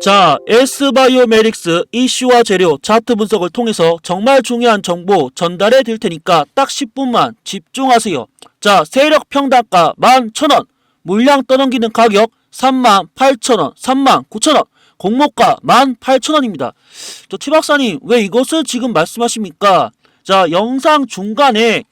자, S바이오메릭스 이슈와 재료 차트 분석을 통해서 정말 중요한 정보 전달해 드릴 테니까 딱 10분만 집중하세요. 자, 세력 평단가 11,000원, 물량 떠넘기는 가격 38,000원, 39,000원, 공모가 18,000원입니다. 저 최박사님, 왜 이것을 지금 말씀하십니까? 자, 영상 중간에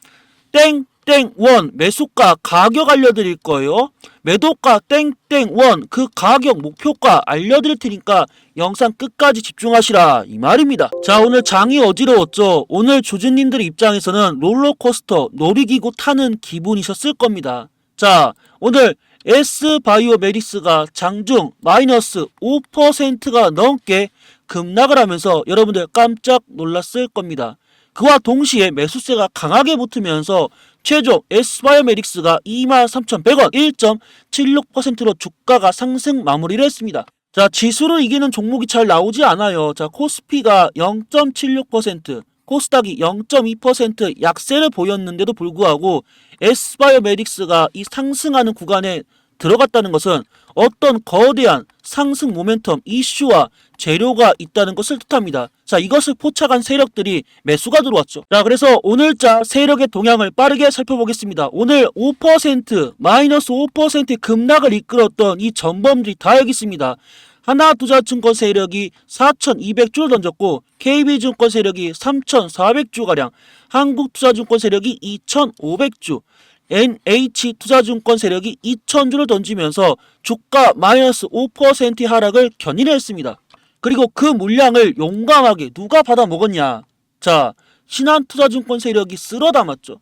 땡 땡원 매수가 가격 알려드릴 거예요. 매도가 땡땡원 그 가격 목표가 알려드릴 테니까 영상 끝까지 집중하시라 이 말입니다. 자 오늘 장이 어지러웠죠. 오늘 조진님들 입장에서는 롤러코스터 놀이기구 타는 기분이셨을 겁니다. 자 오늘 S바이오 메리스가 장중 마이너스 5%가 넘게 급락을 하면서 여러분들 깜짝 놀랐을 겁니다. 그와 동시에 매수세가 강하게 붙으면서 최종 S바이오메릭스가 23,100원 1.76%로 주가가 상승 마무리를 했습니다. 자, 지수를 이기는 종목이 잘 나오지 않아요. 자, 코스피가 0.76%, 코스닥이 0.2% 약세를 보였는데도 불구하고 S바이오메릭스가 이 상승하는 구간에 들어갔다는 것은 어떤 거대한 상승 모멘텀 이슈와 재료가 있다는 것을 뜻합니다. 자, 이것을 포착한 세력들이 매수가 들어왔죠. 자, 그래서 오늘자 세력의 동향을 빠르게 살펴보겠습니다. 오늘 5% 마이너스 5% 급락을 이끌었던 이 전범들이 다 여기 있습니다. 하나투자증권 세력이 4,200주를 던졌고 KB증권 세력이 3,400주가량, 한국투자증권 세력이 2,500주, NH투자증권 세력이 2,000주를 던지면서 주가 마이너스 5% 하락을 견인했습니다. 그리고 그 물량을 용감하게 누가 받아 먹었냐? 자, 신한투자증권 세력이 쓸어 담았죠.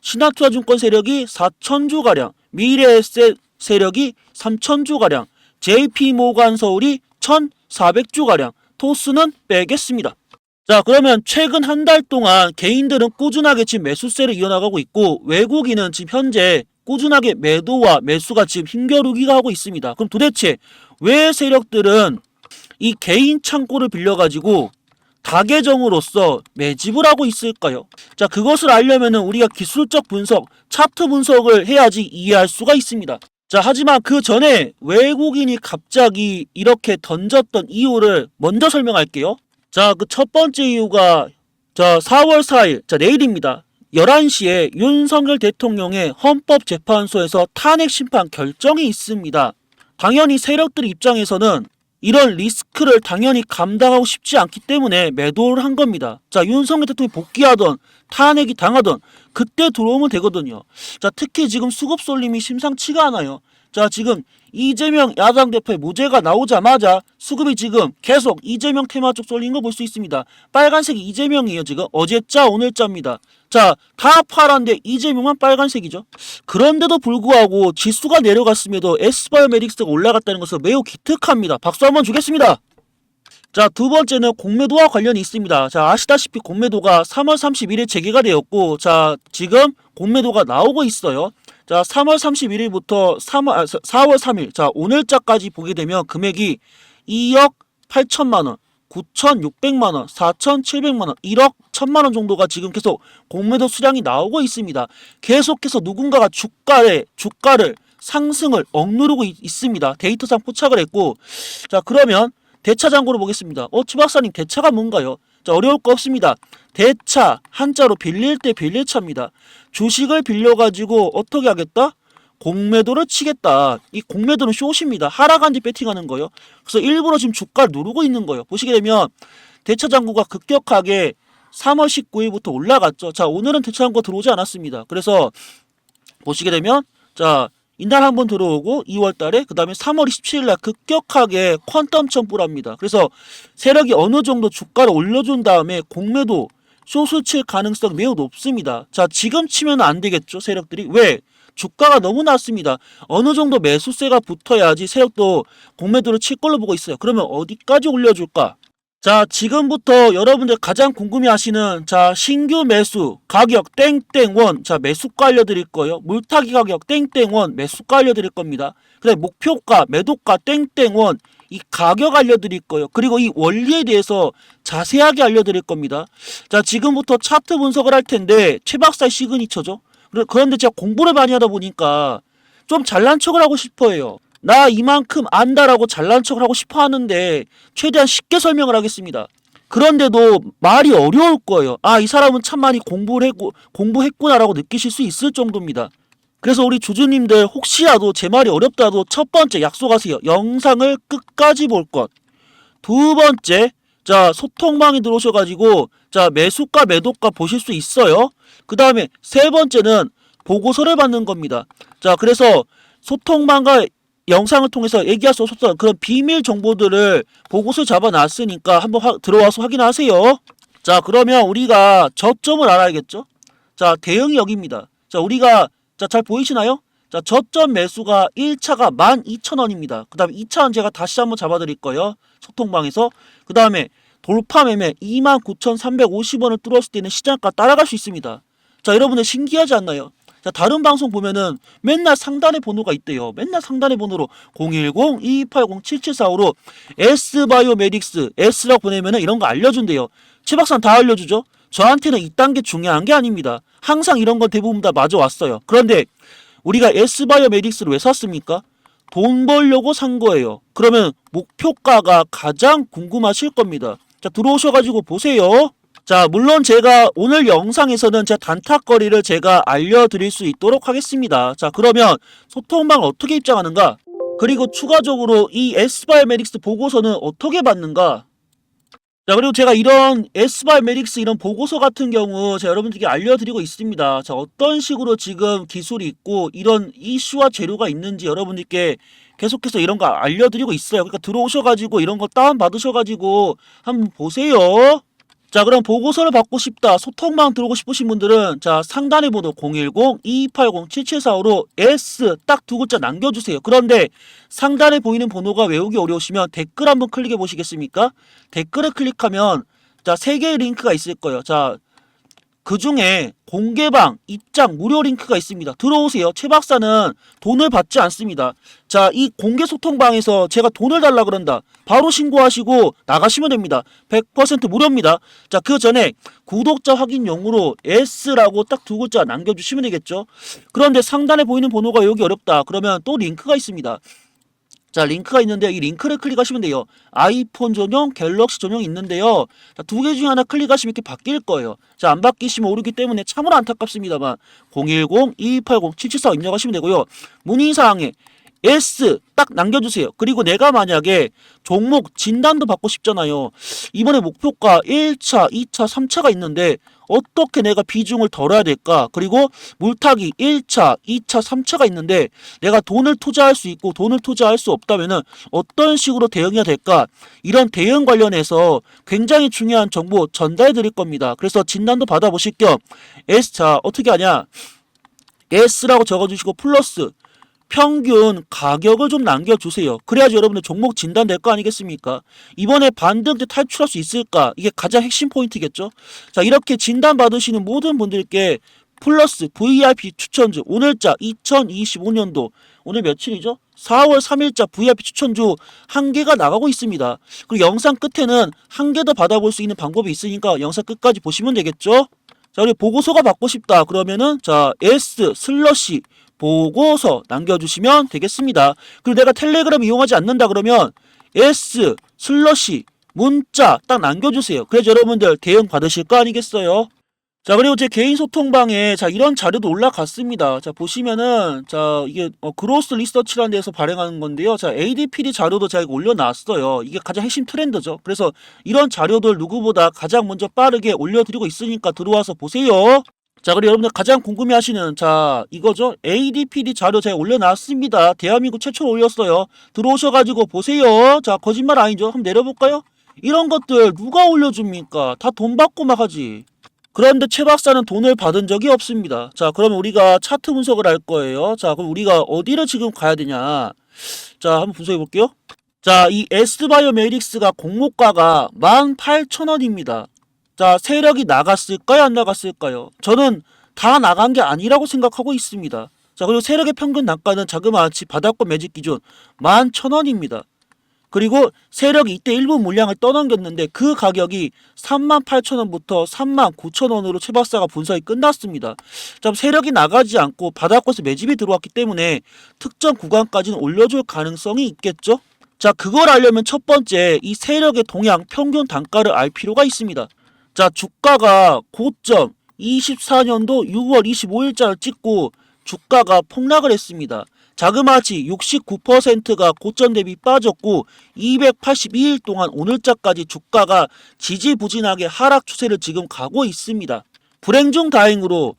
신한투자증권 세력이 4천주 가량, 미래에셋 세력이 3천주 가량, JP모간 서울이 1,400주 가량, 토스는 빼겠습니다. 자, 그러면 최근 한 달 동안 개인들은 꾸준하게 지금 매수세를 이어나가고 있고 외국인은 지금 현재 꾸준하게 매도와 매수가 지금 힘겨루기가 하고 있습니다. 그럼 도대체 왜 세력들은 이 개인 창고를 빌려가지고 다계정으로서 매집을 하고 있을까요? 자, 그것을 알려면 우리가 기술적 분석, 차트 분석을 해야지 이해할 수가 있습니다. 자, 하지만 그 전에 외국인이 갑자기 이렇게 던졌던 이유를 먼저 설명할게요. 자, 그 첫 번째 이유가 자, 4월 4일, 자, 내일입니다. 11시에 윤석열 대통령의 헌법재판소에서 탄핵 심판 결정이 있습니다. 당연히 세력들 입장에서는 이런 리스크를 당연히 감당하고 싶지 않기 때문에 매도를 한 겁니다. 자, 윤석열 대통령이 복귀하던 탄핵이 당하던 그때 들어오면 되거든요. 자, 특히 지금 수급 쏠림이 심상치가 않아요. 자, 지금 이재명 야당 대표의 무죄가 나오자마자 수급이 지금 계속 이재명 테마 쪽 쏠린 거 볼 수 있습니다. 빨간색이 이재명이에요, 지금. 어제자, 오늘자입니다. 자, 다 파란데 이재명만 빨간색이죠. 그런데도 불구하고 지수가 내려갔음에도 S바이오메릭스가 올라갔다는 것은 매우 기특합니다. 박수 한번 주겠습니다. 자, 두 번째는 공매도와 관련이 있습니다. 자, 아시다시피 공매도가 3월 31일 재개가 되었고, 자, 지금 공매도가 나오고 있어요. 자, 3월 31일부터 3월, 아, 4월 3일, 자, 오늘자까지 보게 되면 금액이 2억 8천만 원, 9,600만 원, 4,700만 원, 1억 1천만 원 정도가 지금 계속 공매도 수량이 나오고 있습니다. 계속해서 누군가가 주가에 주가를 상승을 억누르고 있, 있습니다. 데이터상 포착을 했고, 자 그러면 대차 잔고를 보겠습니다. 어, 추 박사님 대차가 뭔가요? 자 어려울 거 없습니다. 대차 한자로 빌릴 때 빌릴 차입니다. 주식을 빌려가지고 어떻게 하겠다? 공매도를 치겠다. 이 공매도는 숏입니다. 하락한 뒤 배팅하는 거예요. 그래서 일부러 지금 주가를 누르고 있는 거예요. 보시게 되면 대차 잔고가 급격하게 3월 19일부터 올라갔죠. 자, 오늘은 대차 잔고가 들어오지 않았습니다. 그래서 보시게 되면 자, 이날 한 번 들어오고 2월 달에 그다음에 3월 27일 날 급격하게 퀀텀 첨부랍니다. 그래서 세력이 어느 정도 주가를 올려준 다음에 공매도 숏을 칠 가능성이 매우 높습니다. 자, 지금 치면 안 되겠죠, 세력들이. 왜? 주가가 너무 낮습니다. 어느 정도 매수세가 붙어야지 세력도 공매도를 칠 걸로 보고 있어요. 그러면 어디까지 올려줄까? 자, 지금부터 여러분들 가장 궁금해하시는 자 신규 매수 가격 땡땡원 자 매수가 알려드릴 거예요. 물타기 가격 땡땡원 매수가 알려드릴 겁니다. 그다음 목표가 매도가 땡땡원 이 가격 알려드릴 거예요. 그리고 이 원리에 대해서 자세하게 알려드릴 겁니다. 자, 지금부터 차트 분석을 할 텐데 최 박사 시그니처죠. 그런데 제가 공부를 많이 하다 보니까 좀 잘난 척을 하고 싶어해요. 나 이만큼 안다라고 잘난 척을 하고 싶어 하는데 최대한 쉽게 설명을 하겠습니다. 그런데도 말이 어려울 거예요. 아, 이 사람은 참 많이 공부를 했고, 공부했구나라고 느끼실 수 있을 정도입니다. 그래서 우리 주주님들 혹시라도 제 말이 어렵다도 첫 번째 약속하세요. 영상을 끝까지 볼 것. 두 번째, 자, 소통방에 들어오셔가지고, 자, 매수가, 매도가 보실 수 있어요. 그 다음에 세 번째는 보고서를 받는 겁니다. 자, 그래서 소통방과 영상을 통해서 얘기할 수 없었던 그런 비밀 정보들을 보고서 잡아놨으니까 한번 화- 들어와서 확인하세요. 자, 그러면 우리가 저점을 알아야겠죠? 자, 대응이 여기입니다. 자, 우리가, 자, 잘 보이시나요? 자, 저점 매수가 1차가 12,000원입니다. 그 다음에 2차는 제가 다시 한번 잡아드릴 거예요. 소통방에서. 그 다음에 돌파 매매 29,350원을 뚫었을 때는 시장가 따라갈 수 있습니다. 자, 여러분들 신기하지 않나요? 자, 다른 방송 보면은 맨날 상단에 번호가 있대요. 맨날 상단에 번호로 010-2280-7745로 S바이오메딕스 S라고 보내면은 이런 거 알려준대요. 최 박사는 다 알려주죠? 저한테는 이딴 게 중요한 게 아닙니다. 항상 이런 건 대부분 다 맞아 왔어요. 그런데 우리가 S바이오메딕스를 왜 샀습니까? 돈 벌려고 산 거예요. 그러면 목표가가 가장 궁금하실 겁니다. 자, 들어오셔가지고 보세요. 자, 물론 제가 오늘 영상에서는 제 단타거리를 제가 알려드릴 수 있도록 하겠습니다. 자, 그러면 소통방 어떻게 입장하는가? 그리고 추가적으로 이 S바이오메딕스 보고서는 어떻게 받는가? 자, 그리고 제가 이런 S바이오메딕스 이런 보고서 같은 경우 제가 여러분들께 알려드리고 있습니다. 자, 어떤 식으로 지금 기술이 있고 이런 이슈와 재료가 있는지 여러분들께 계속해서 이런 거 알려드리고 있어요. 그러니까 들어오셔가지고 이런 거 다운 받으셔가지고 한번 보세요. 자 그럼 보고서를 받고 싶다 소통방 들어오고 싶으신 분들은 자 상단에 번호 010-2280-7745로 S 딱 두 글자 남겨주세요. 그런데 상단에 보이는 번호가 외우기 어려우시면 댓글 한번 클릭해 보시겠습니까? 댓글을 클릭하면 자 세 개의 링크가 있을 거예요. 자 그 중에 공개방 입장 무료 링크가 있습니다. 들어오세요. 최 박사는 돈을 받지 않습니다. 자, 이 공개 소통방에서 제가 돈을 달라 그런다. 바로 신고하시고 나가시면 됩니다. 100% 무료입니다. 자, 그 전에 구독자 확인용으로 S라고 딱 두 글자 남겨주시면 되겠죠. 그런데 상단에 보이는 번호가 여기 어렵다. 그러면 또 링크가 있습니다. 자, 링크가 있는데 이 링크를 클릭하시면 돼요. 아이폰 전용, 갤럭시 전용 있는데요. 자, 두개 중에 하나 클릭하시면 이렇게 바뀔 거예요. 자, 안 바뀌시면 모르기 때문에 참으로 안타깝습니다만 010-2280-7745 입력하시면 되고요. 문의사항에 S 딱 남겨주세요. 그리고 내가 만약에 종목 진단도 받고 싶잖아요. 이번에 목표가 1차, 2차, 3차가 있는데 어떻게 내가 비중을 덜어야 될까? 그리고 물타기 1차, 2차, 3차가 있는데 내가 돈을 투자할 수 있고 돈을 투자할 수 없다면 은 어떤 식으로 대응해야 될까? 이런 대응 관련해서 굉장히 중요한 정보 전달해 드릴 겁니다. 그래서 진단도 받아보실 겸 S 자 어떻게 하냐? S라고 적어주시고 플러스 평균 가격을 좀 남겨주세요. 그래야지 여러분들 종목 진단될 거 아니겠습니까? 이번에 반등 때 탈출할 수 있을까? 이게 가장 핵심 포인트겠죠? 자, 이렇게 진단 받으시는 모든 분들께 플러스 VIP 추천주 오늘자 2025년도 오늘 며칠이죠? 4월 3일자 VIP 추천주 한 개가 나가고 있습니다. 그리고 영상 끝에는 한 개 더 받아볼 수 있는 방법이 있으니까 영상 끝까지 보시면 되겠죠? 자, 그리고 보고서가 받고 싶다. 그러면은 자, S 슬러시 보고서 남겨주시면 되겠습니다. 그리고 내가 텔레그램 이용하지 않는다 그러면 S 슬러시 문자 딱 남겨주세요. 그래서 여러분들 대응 받으실 거 아니겠어요? 자 그리고 제 개인 소통방에 자 이런 자료도 올라갔습니다. 자 보시면은 자 이게 어, 그로스 리서치라는 데서 발행하는 건데요. 자 ADPD 자료도 제가 올려놨어요. 이게 가장 핵심 트렌드죠. 그래서 이런 자료들 누구보다 가장 먼저 빠르게 올려드리고 있으니까 들어와서 보세요. 자 그리고 여러분들 가장 궁금해하시는 자 이거죠? ADPD 자료 제가 올려놨습니다. 대한민국 최초로 올렸어요. 들어오셔가지고 보세요. 자 거짓말 아니죠? 한번 내려볼까요? 이런 것들 누가 올려줍니까? 다 돈 받고 막 하지. 그런데 최 박사는 돈을 받은 적이 없습니다. 자 그러면 우리가 차트 분석을 할 거예요. 자 그럼 우리가 어디를 지금 가야 되냐? 자 한번 분석해 볼게요. 자 이 S바이오메딕스가 공모가가 18,000원입니다 자, 세력이 나갔을까요? 안 나갔을까요? 저는 다 나간 게 아니라고 생각하고 있습니다. 자, 그리고 세력의 평균 단가는 자그마치 바닥권 매직 기준 11,000원입니다. 그리고 세력이 이때 일부 물량을 떠넘겼는데 그 가격이 38,000원부터 39,000원으로 최 박사가 분석이 끝났습니다. 자, 세력이 나가지 않고 바닥권에서 매집이 들어왔기 때문에 특정 구간까지는 올려줄 가능성이 있겠죠? 자, 그걸 알려면 첫 번째 이 세력의 동향 평균 단가를 알 필요가 있습니다. 자, 주가가 고점 24년도 6월 25일자를 찍고 주가가 폭락을 했습니다. 자그마치 69%가 고점 대비 빠졌고 282일 동안 오늘자까지 주가가 지지부진하게 하락 추세를 지금 가고 있습니다. 불행 중 다행으로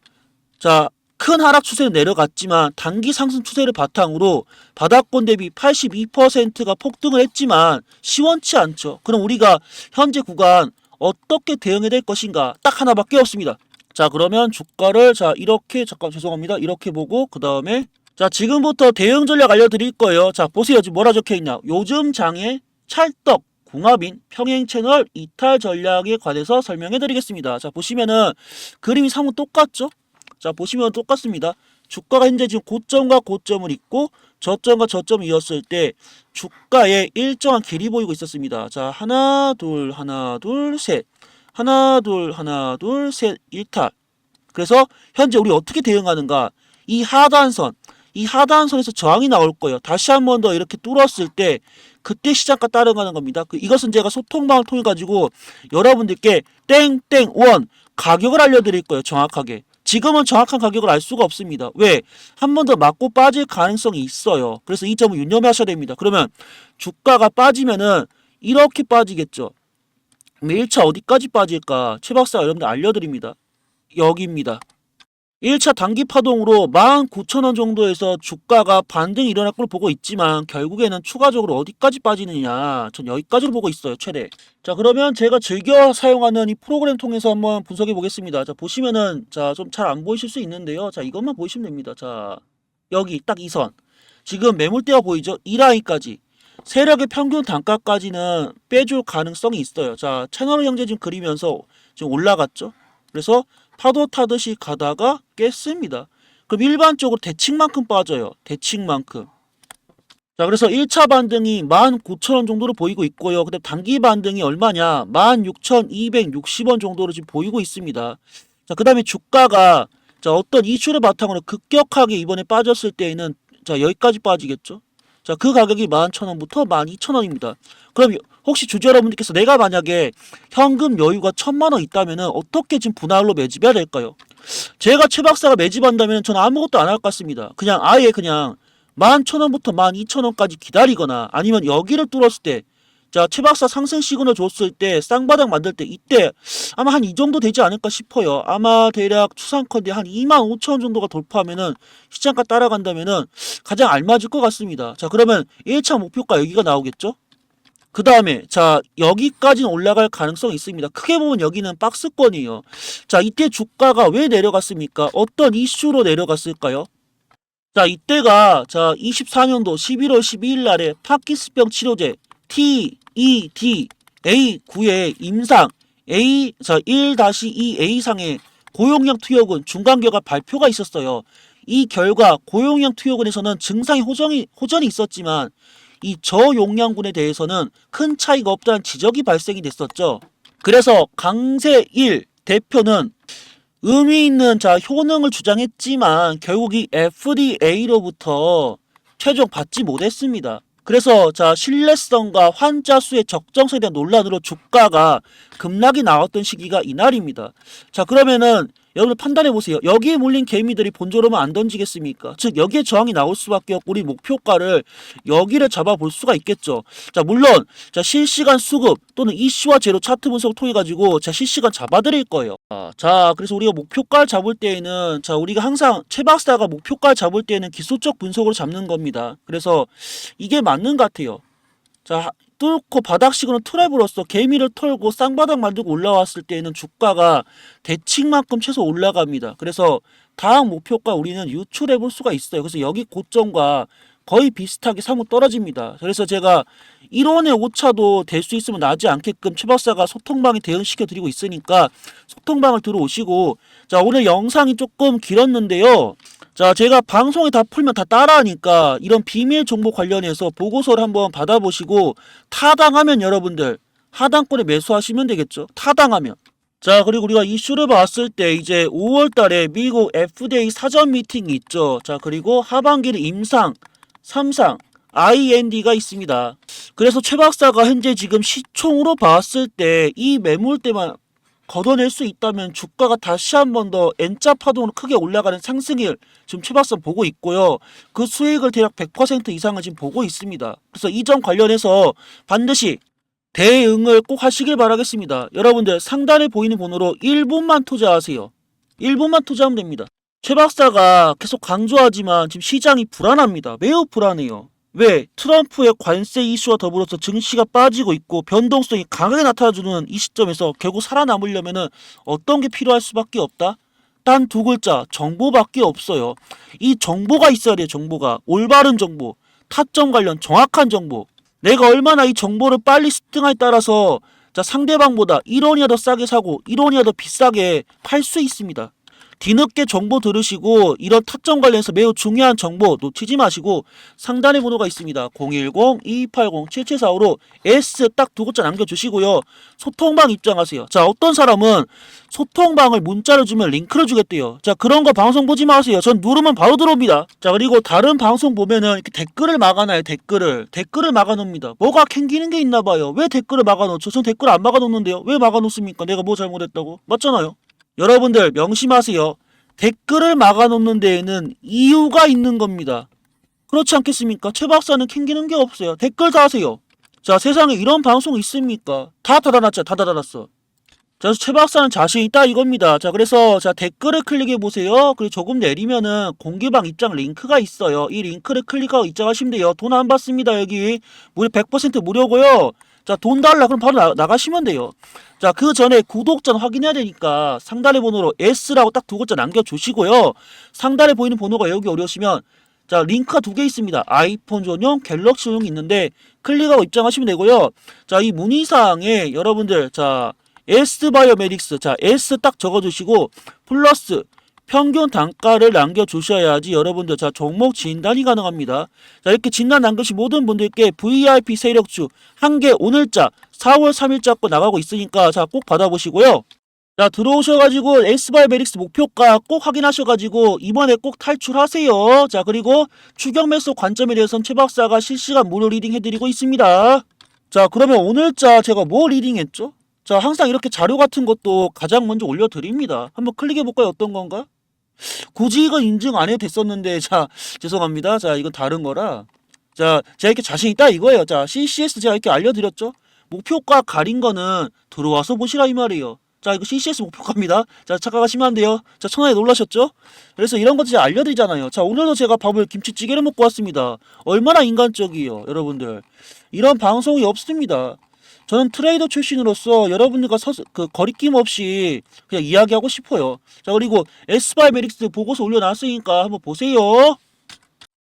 자, 큰 하락 추세는 내려갔지만 단기 상승 추세를 바탕으로 바닥권 대비 82%가 폭등을 했지만 시원치 않죠. 그럼 우리가 현재 구간 어떻게 대응해야 될 것인가 딱 하나밖에 없습니다. 자 그러면 주가를 자 이렇게 잠깐 죄송합니다. 이렇게 보고 그 다음에 자 지금부터 대응 전략 알려드릴 거예요. 자 보세요. 지금 뭐라 적혀있냐. 요즘 장에 찰떡 궁합인 평행 채널 이탈 전략에 관해서 설명해 드리겠습니다. 자 보시면은 그림이 사뭇 똑같죠? 자 보시면 똑같습니다. 주가가 현재 지금 고점과 고점을 잇고 저점과 저점을 이었을 때 주가에 일정한 길이 보이고 있었습니다. 자 하나 둘 하나 둘 셋. 하나 둘 하나 둘 셋 일탈. 그래서 현재 우리 어떻게 대응하는가? 이 하단선 이 하단선에서 저항이 나올 거예요. 다시 한 번 더 이렇게 뚫었을 때 그때 시장가 따라가는 겁니다. 그 이것은 제가 소통방을 통해 가지고 여러분들께 땡땡 원 가격을 알려드릴 거예요 정확하게 지금은 정확한 가격을 알 수가 없습니다 왜 한 번 더 맞고 빠질 가능성이 있어요 그래서 이 점을 유념하셔야 됩니다 그러면 주가가 빠지면은 이렇게 빠지겠죠 1차 어디까지 빠질까? 최 박사가 여러분들 알려드립니다. 여기입니다. 1차 단기 파동으로 19,000원 정도에서 주가가 반등이 일어날 걸 보고 있지만 결국에는 추가적으로 어디까지 빠지느냐. 전 여기까지로 보고 있어요 최대. 자 그러면 제가 즐겨 사용하는 이 프로그램 통해서 한번 분석해 보겠습니다. 자 보시면은 자 좀 잘 안 보이실 수 있는데요. 자 이것만 보시면 됩니다. 자 여기 딱 이 선. 지금 매물대가 보이죠? 이 라인까지. 세력의 평균 단가까지는 빼줄 가능성이 있어요. 자, 채널 형제 지금 그리면서 지금 올라갔죠. 그래서 파도 타듯이 가다가 깼습니다. 그럼 일반적으로 대칭만큼 빠져요. 대칭만큼. 자, 그래서 1차 반등이 19,000원 정도로 보이고 있고요. 근데 단기 반등이 얼마냐? 16,260원 정도로 지금 보이고 있습니다. 자, 그 다음에 주가가 자, 어떤 이슈를 바탕으로 급격하게 이번에 빠졌을 때에는 자, 여기까지 빠지겠죠. 자, 그 가격이 11,000원부터 12,000원입니다. 그럼 혹시 주주 여러분들께서 내가 만약에 현금 여유가 1,000만 원 있다면은 어떻게 지금 분할로 매집해야 될까요? 제가 최 박사가 매집한다면 저는 아무것도 안 할 것 같습니다. 그냥 아예 그냥 11,000원부터 12,000원까지 기다리거나 아니면 여기를 뚫었을 때 자, 최 박사 상승 시그널 줬을 때 쌍바닥 만들 때 이때 아마 한 이 정도 되지 않을까 싶어요. 아마 대략 추상컨대 한 25,000원 정도가 돌파하면은 시장가 따라간다면은 가장 알맞을 것 같습니다. 자, 그러면 1차 목표가 여기가 나오겠죠? 그 다음에 자 여기까지는 올라갈 가능성이 있습니다. 크게 보면 여기는 박스권이에요. 자 이때 주가가 왜 내려갔습니까? 어떤 이슈로 내려갔을까요? 자 이때가 자 24년도 11월 12일 날에 파키스병 치료제 TED A9의 임상 A 자 1-2A상의 고용량 투여군 중간 결과 발표가 있었어요. 이 결과 고용량 투여군에서는 증상이 호전이 호전이 있었지만 이 저용량군에 대해서는 큰 차이가 없다는 지적이 발생이 됐었죠. 그래서 강세일 대표는 의미 있는 자 효능을 주장했지만 결국 이 FDA로부터 최종 받지 못했습니다. 그래서 자 신뢰성과 환자 수의 적정성에 대한 논란으로 주가가 급락이 나왔던 시기가 이날입니다. 자 그러면은 여러분 판단해 보세요. 여기에 몰린 개미들이 본조로만 안 던지겠습니까? 즉 여기에 저항이 나올 수밖에 없고 우리 목표가를 여기를 잡아볼 수가 있겠죠. 자 물론 자 실시간 수급 또는 이슈와 제로 차트 분석을 통해 가지고 자 실시간 잡아드릴 거예요. 아, 자 그래서 우리가 목표가를 잡을 때에는 자 우리가 항상 최 박사가 목표가를 잡을 때에는 기술적 분석으로 잡는 겁니다. 그래서 이게 맞는 것 같아요. 자 뚫고 바닥 시그널 트랩으로서 개미를 털고 쌍바닥 만들고 올라왔을 때에는 주가가 대칭만큼 최소 올라갑니다. 그래서 다음 목표가 우리는 유출해 볼 수가 있어요. 그래서 여기 고점과 거의 비슷하게 사뭇 떨어집니다. 그래서 제가 1원의 오차도 될 수 있으면 나지 않게끔 최 박사가 소통방에 대응시켜 드리고 있으니까 소통방을 들어오시고 자 오늘 영상이 조금 길었는데요. 자, 제가 방송에 다 풀면 다 따라하니까 이런 비밀 정보 관련해서 보고서를 한번 받아보시고 타당하면 여러분들 하단권에 매수하시면 되겠죠. 타당하면. 자, 그리고 우리가 이슈를 봤을 때 이제 5월 달에 미국 FDA 사전 미팅이 있죠. 자, 그리고 하반기는 임상, 삼상, IND가 있습니다. 그래서 최 박사가 현재 지금 시총으로 봤을 때 이 매물대만 걷어낼 수 있다면 주가가 다시 한 번 더 N자 파동으로 크게 올라가는 상승일 지금 최 박사 보고 있고요. 그 수익을 대략 100% 이상을 지금 보고 있습니다. 그래서 이 점 관련해서 반드시 대응을 꼭 하시길 바라겠습니다. 여러분들 상단에 보이는 번호로 1분만 투자하세요. 1분만 투자하면 됩니다. 최 박사가 계속 강조하지만 지금 시장이 불안합니다. 매우 불안해요. 왜? 트럼프의 관세 이슈와 더불어서 증시가 빠지고 있고 변동성이 강하게 나타나주는 이 시점에서 결국 살아남으려면 어떤 게 필요할 수밖에 없다? 단 두 글자 정보밖에 없어요. 이 정보가 있어야 돼요. 정보가 올바른 정보, 타점 관련 정확한 정보. 내가 얼마나 이 정보를 빨리 습득하에 따라서 자 상대방보다 1원이야 더 싸게 사고 1원이야 더 비싸게 팔 수 있습니다. 뒤늦게 정보 들으시고 이런 타점 관련해서 매우 중요한 정보 놓치지 마시고 상단에 번호가 있습니다. 010-2280-7745로 S 딱 두 글자 남겨주시고요. 소통방 입장하세요. 자 어떤 사람은 소통방을 문자를 주면 링크를 주겠대요. 자 그런 거 방송 보지 마세요. 전 누르면 바로 들어옵니다. 자 그리고 다른 방송 보면은 이렇게 댓글을 막아놔요. 댓글을 댓글을 막아놓습니다. 뭐가 캥기는 게 있나 봐요. 왜 댓글을 막아놓죠? 전 댓글 안 막아놓는데요. 왜 막아놓습니까? 내가 뭐 잘못했다고? 맞잖아요. 여러분들 명심하세요. 댓글을 막아놓는 데에는 이유가 있는 겁니다. 그렇지 않겠습니까? 최 박사는 캥기는 게 없어요. 댓글 다 하세요. 자, 세상에 이런 방송 있습니까? 다 닫아놨죠. 다 닫아놨어. 자, 최 박사는 자신 있다 이겁니다. 자, 그래서 자 댓글을 클릭해 보세요. 그리고 조금 내리면은 공개방 입장 링크가 있어요. 이 링크를 클릭하고 입장하시면 돼요. 돈 안 받습니다. 여기 무료 100% 무료고요. 자, 돈 달라 그럼 바로 나, 나가시면 돼요. 자, 그 전에 구독자 확인해야 되니까 상단의 번호로 S라고 딱 두 글자 남겨주시고요. 상단에 보이는 번호가 여기 어려우시면 자, 링크가 두 개 있습니다. 아이폰 전용, 갤럭시 전용이 있는데 클릭하고 입장하시면 되고요. 자, 이 문의사항에 여러분들 자, S 바이오메딕스 자, S 딱 적어 주시고 플러스 평균 단가를 남겨주셔야지 여러분들 자 종목 진단이 가능합니다. 자 이렇게 진단 남겨주신 모든 분들께 VIP 세력주 한 개 오늘자 4월 3일자 거 나가고 있으니까 자 꼭 받아보시고요. 자 들어오셔가지고 S바이 메릭스 목표가 꼭 확인하셔가지고 이번에 꼭 탈출하세요. 자 그리고 추격 매수 관점에 대해서는 최 박사가 실시간 무료 리딩 해드리고 있습니다. 자 그러면 오늘자 제가 뭐 리딩했죠? 자 항상 이렇게 자료 같은 것도 가장 먼저 올려드립니다. 한번 클릭해볼까요? 어떤 건가? 굳이 이건 인증 안 해도 됐었는데 자 죄송합니다. 자 이건 다른 거라 자 제가 이렇게 자신 있다 이거예요. 자 CCS 제가 이렇게 알려드렸죠. 목표가 가린 거는 들어와서 보시라 이 말이에요. 자 이거 CCS 목표가입니다. 자 착각하시면 안 돼요. 자 천하에 놀라셨죠? 그래서 이런 거 제가 알려드리잖아요. 자 오늘도 제가 밥을 김치찌개를 먹고 왔습니다. 얼마나 인간적이에요 여러분들. 이런 방송이 없습니다. 저는 트레이더 출신으로서 여러분들과 서, 그 거리낌 없이 그냥 이야기하고 싶어요. 자 그리고 에스바이 메릭스 보고서 올려놨으니까 한번 보세요.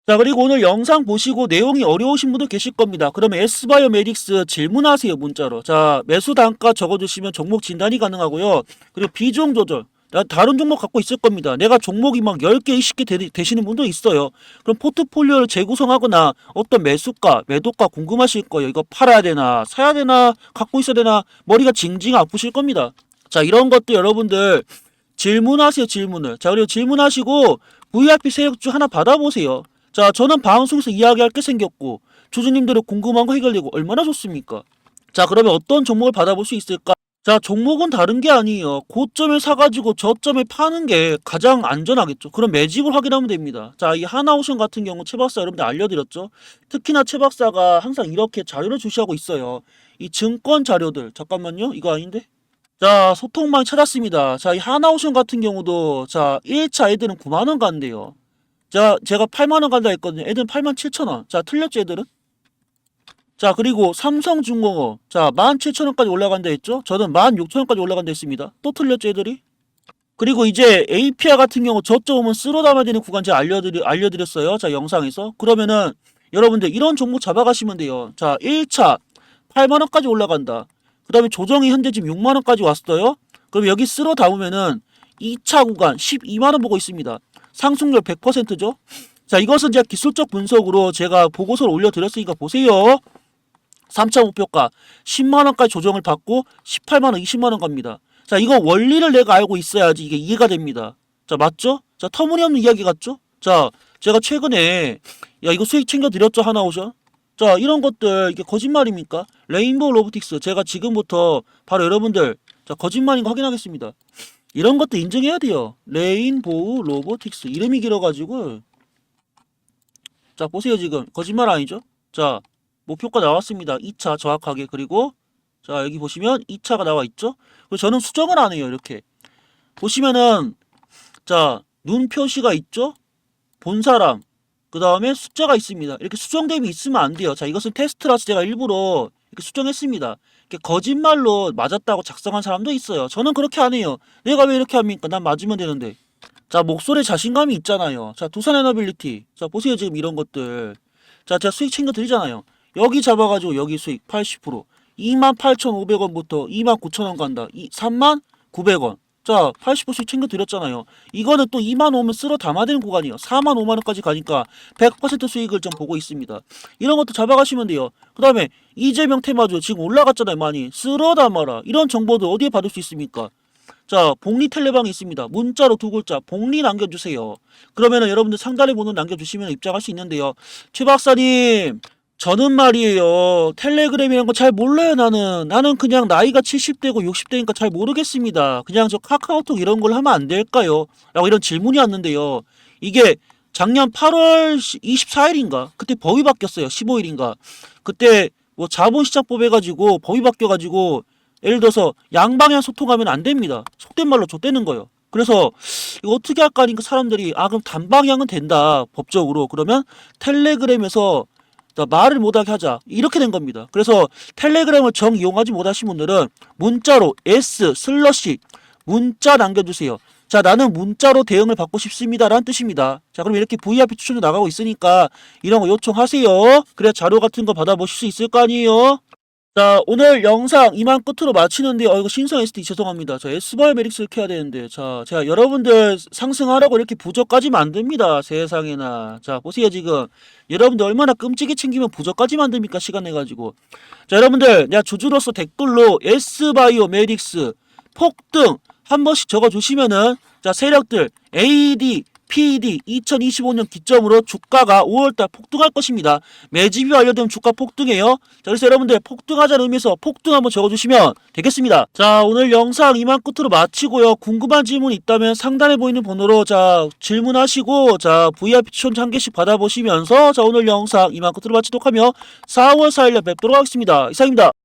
자 그리고 오늘 영상 보시고 내용이 어려우신 분들 계실 겁니다. 그러면 에스바이오 메릭스 질문하세요 문자로. 자 매수 단가 적어주시면 종목 진단이 가능하고요. 그리고 비중 조절. 나 다른 종목 갖고 있을 겁니다. 내가 종목이 막 10개, 20개 되, 되시는 분도 있어요. 그럼 포트폴리오를 재구성하거나 어떤 매수가, 매도가 궁금하실 거예요. 이거 팔아야 되나, 사야 되나, 갖고 있어야 되나, 머리가 징징 아프실 겁니다. 자, 이런 것도 여러분들 질문하세요, 질문을. 자, 그리고 질문하시고 VIP 세력주 하나 받아보세요. 자, 저는 방송에서 이야기할 게 생겼고, 주주님들의 궁금한 거 해결되고 얼마나 좋습니까? 자, 그러면 어떤 종목을 받아볼 수 있을까? 자, 종목은 다른 게 아니에요. 고점에 사가지고 저점에 파는 게 가장 안전하겠죠. 그럼 매집을 확인하면 됩니다. 자, 이 하나오션 같은 경우 최 박사 여러분들 알려드렸죠. 특히나 최 박사가 항상 이렇게 자료를 주시하고 있어요. 이 증권 자료들. 잠깐만요. 이거 아닌데? 자, 소통망 찾았습니다. 자, 이 하나오션 같은 경우도 자, 1차 애들은 9만원 간대요. 자, 제가 8만원 간다 했거든요. 애들은 8만 7천원. 자, 틀렸죠, 애들은? 자, 그리고 삼성중공업. 자, 17,000원까지 올라간다 했죠? 저는 16,000원까지 올라간다 했습니다. 또 틀렸죠, 애들이? 그리고 이제 APR 같은 경우 저점 오면 쓸어 담아야 되는 구간 제가 알려드리, 알려드렸어요. 자, 영상에서. 그러면은 여러분들 이런 종목 잡아가시면 돼요. 자, 1차 8만원까지 올라간다. 그 다음에 조정이 현재 지금 6만원까지 왔어요. 그럼 여기 쓸어 담으면은 2차 구간 12만원 보고 있습니다. 상승률 100%죠. 자, 이것은 제가 기술적 분석으로 제가 보고서를 올려드렸으니까 보세요. 3차 목표가 10만원까지 조정을 받고 18만원, 20만원 갑니다. 자, 이거 원리를 내가 알고 있어야지 이게 이해가 됩니다. 자, 맞죠? 자, 터무니없는 이야기 같죠? 자, 제가 최근에 야, 이거 수익 챙겨드렸죠? 하나 오죠? 자, 이런 것들 이게 거짓말입니까? 레인보우 로보틱스 제가 지금부터 바로 여러분들 자, 거짓말인 거 확인하겠습니다. 이런 것도 인정해야 돼요. 레인보우 로보틱스 이름이 길어가지고 자 보세요 지금 거짓말 아니죠? 자 목표가 나왔습니다. 2차 정확하게 그리고 자 여기 보시면 2차가 나와 있죠? 저는 수정을 안 해요 이렇게 보시면은 자 눈 표시가 있죠? 본 사람 그 다음에 숫자가 있습니다. 이렇게 수정됨이 있으면 안 돼요. 자 이것은 테스트라서 제가 일부러 이렇게 수정했습니다. 이렇게 거짓말로 맞았다고 작성한 사람도 있어요. 저는 그렇게 안 해요. 내가 왜 이렇게 합니까? 난 맞으면 되는데. 자, 목소리에 자신감이 있잖아요. 자, 두산 에너빌리티. 자, 보세요. 지금 이런 것들. 자, 제가 수익 챙겨 드리잖아요. 여기 잡아가지고 여기 수익 80%. 28,500원부터 29,000원 간다. 이 39,900원. 자, 80%씩 챙겨 드렸잖아요. 이거는 또 2만 오면 쓸어 담아야 되는 구간이에요. 4만 5만 원까지 가니까 100% 수익을 좀 보고 있습니다. 이런 것도 잡아가시면 돼요. 그 다음에 이재명 테마주 지금 올라갔잖아요. 많이. 쓸어 담아라. 이런 정보도 어디에 받을 수 있습니까? 자, 복리 텔레방이 있습니다. 문자로 두 글자, 복리 남겨주세요. 그러면은 여러분들 상단에 번호 남겨주시면 입장할 수 있는데요. 최 박사님, 저는 말이에요. 텔레그램이란 거 잘 몰라요, 나는. 나는 그냥 나이가 70대고 60대니까 잘 모르겠습니다. 그냥 저 카카오톡 이런 걸 하면 안 될까요? 라고 이런 질문이 왔는데요. 이게 작년 8월 24일인가? 그때 법이 바뀌었어요. 15일인가? 그때 뭐 자본시장법 해가지고 법이 바뀌어가지고 예를 들어서 양방향 소통하면 안 됩니다. 속된 말로 좆되는 거예요. 그래서 이거 어떻게 할까 하니까 사람들이 아 그럼 단방향은 된다 법적으로 그러면 텔레그램에서 자, 말을 못하게 하자 이렇게 된 겁니다. 그래서 텔레그램을 정 이용하지 못하신 분들은 문자로 S 슬러시 문자 남겨주세요. 자 나는 문자로 대응을 받고 싶습니다 라는 뜻입니다. 자 그럼 이렇게 VIP 추천도 나가고 있으니까 이런 거 요청하세요. 그래야 자료 같은 거 받아보실 수 있을 거 아니에요. 자 오늘 영상 이만 끝으로 마치는데 어 이거 신성 SD 죄송합니다. 자 S바이오 메릭스 이렇게 해야 되는데 자 제가 여러분들 상승하라고 이렇게 부적까지 만듭니다. 세상에나 자 보세요 지금 여러분들 얼마나 끔찍이 챙기면 부적까지 만듭니까 시간 내가지고 자 여러분들 내가 주주로서 댓글로 S바이오 메릭스 폭등 한 번씩 적어주시면은 자 세력들 AD PD 2025년 기점으로 주가가 5월달 폭등할 것입니다. 매집이 완료되면 주가 폭등해요. 자, 그래서 여러분들 폭등하자는 의미에서 폭등 한번 적어주시면 되겠습니다. 자, 오늘 영상 이만 끝으로 마치고요. 궁금한 질문 있다면 상단에 보이는 번호로 자 질문하시고 자 VIP 추천 한 개씩 받아보시면서 자 오늘 영상 이만 끝으로 마치도록 하며 4월 4일에 뵙도록 하겠습니다. 이상입니다.